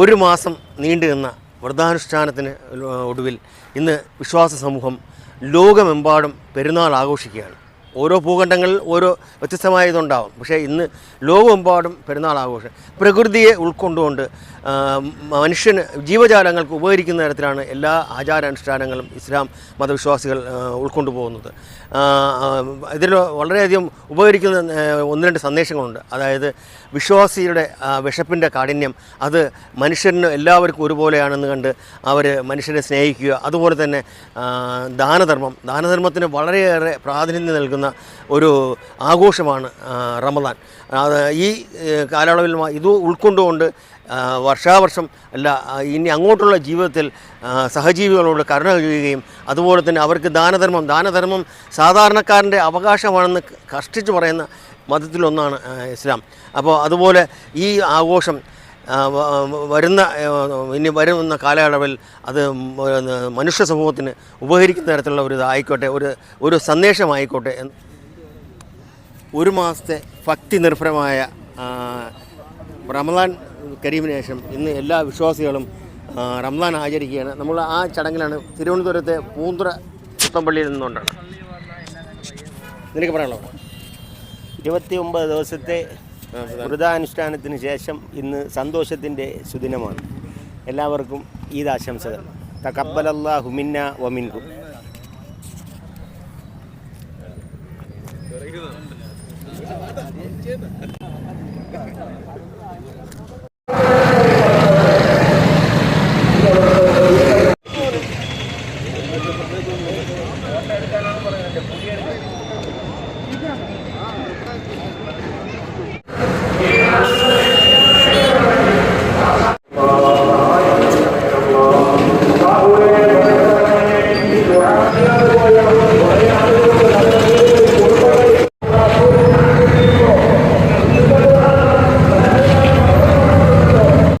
ഒരു മാസം നീണ്ടു നിന്ന വ്രതാനുഷ്ഠാനത്തിന് ഒടുവിൽ ഇന്ന് വിശ്വാസ സമൂഹം ലോകമെമ്പാടും പെരുന്നാൾ ആഘോഷിക്കുകയാണ്. ഓരോ ഭൂഖണ്ഡങ്ങളിൽ ഓരോ വ്യത്യസ്തമായ ഇതുണ്ടാവും പക്ഷേ ഇന്ന് ലോകമെമ്പാടും പെരുന്നാൾ ആഘോഷം പ്രകൃതിയെ ഉൾക്കൊണ്ടുകൊണ്ട് മനുഷ്യന് ജീവജാലങ്ങൾക്ക് ഉപകരിക്കുന്ന തരത്തിലാണ് എല്ലാ ആചാരാനുഷ്ഠാനങ്ങളും ഇസ്ലാം മതവിശ്വാസികൾ ഉൾക്കൊണ്ടു പോകുന്നത് ഇതിൽ വളരെയധികം ഉപകരിക്കുന്ന ഒന്ന് രണ്ട് സന്ദേശങ്ങളുണ്ട്. അതായത് വിശ്വാസിയുടെ വിഷപ്പിന്റെ കാഠിന്യം അത് മനുഷ്യന് എല്ലാവർക്കും ഒരുപോലെയാണെന്ന് കണ്ട് അവർ മനുഷ്യരെ സ്നേഹിക്കുക. അതുപോലെ തന്നെ ദാനധർമ്മം. ദാനധർമ്മത്തിന് വളരെയേറെ പ്രാധാന്യം നൽകുന്ന ഒരു ആഘോഷമാണ് റമദാൻ. അത് ഈ കാലയളവിൽ ഇത് ഉൾക്കൊണ്ടുകൊണ്ട് വർഷാവർഷം അല്ല ഇനി അങ്ങോട്ടുള്ള ജീവിതത്തിൽ സഹജീവികളോട് കരുണ ചെയ്യുകയും അതുപോലെ തന്നെ അവർക്ക് ദാനധർമ്മം ദാനധർമ്മം സാധാരണക്കാരന്റെ അവകാശമാണെന്ന് കഷ്ടിച്ചു പറയുന്ന മതത്തിലൊന്നാണ് ഇസ്ലാം. അപ്പോൾ അതുപോലെ ഈ ആഘോഷം വരുന്ന ഇനി വരുന്ന കാലയളവിൽ അത് മനുഷ്യ സമൂഹത്തിന് ഉപകരിക്കുന്ന തരത്തിലുള്ള ഒരു ഇതായിക്കോട്ടെ ഒരു ഒരു സന്ദേശമായിക്കോട്ടെ ഒരു മാസത്തെ ഭക്തി നിർഭരമായ റമദാൻ കരീമിന് ശേഷം ഇന്ന് എല്ലാ വിശ്വാസികളും റമദാൻ ആചരിക്കുകയാണ്. നമ്മൾ ആ ചടങ്ങിലാണ് തിരുവനന്തപുരത്തെ പൂന്തുറ പുത്തമ്പള്ളിയിൽ നിന്നുകൊണ്ടാണ്. നിനക്ക് പറയാനുള്ളത്? ഇരുപത്തി ഒമ്പത് ദിവസത്തെ വ്രതാനുഷ്ഠാനത്തിന് ശേഷം ഇന്ന് സന്തോഷത്തിന്റെ സുദിനമാണ്. എല്ലാവർക്കും ഈദ് ആശംസകൾ. തക്കബലല്ലാ ഹുമിന്ന വമിൻഹു പുതിയ